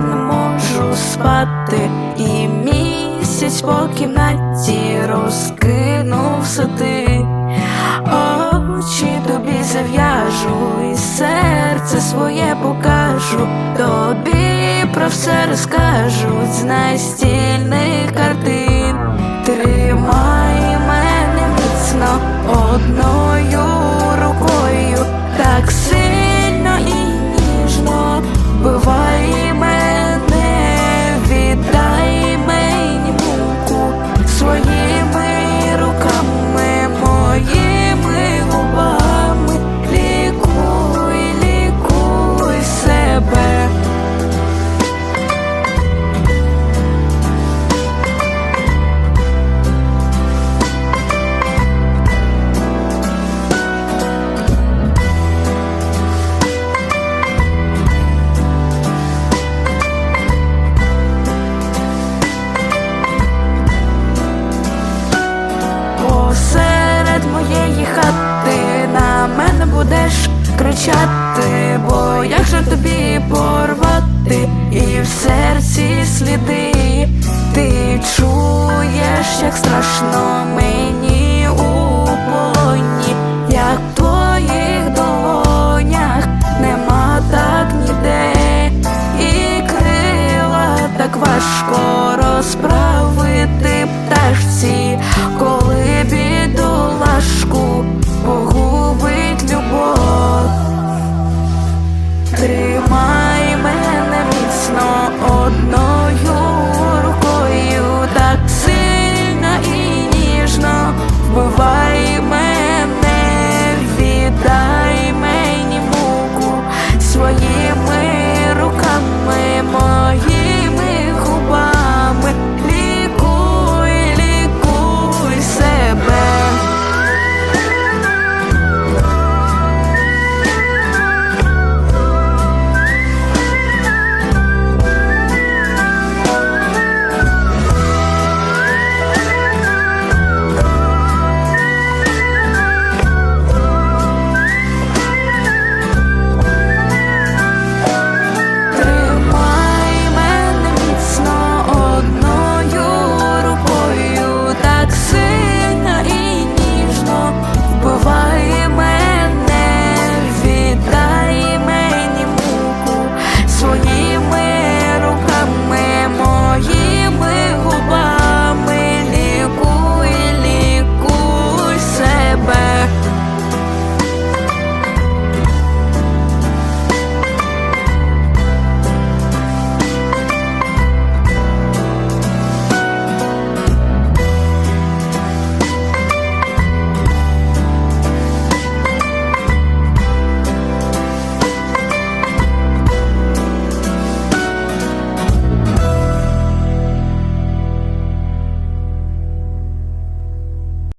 не можу спати, і місяць по кімнаті розкинувся ти. Очі тобі зав'яжу, і серце своє покажу, тобі про все розкажуть з настільних картин. Посеред моєї хати. На мене будеш кричати, бо як же тобі порвати, і в серці сліди, ти чуєш, як страшно у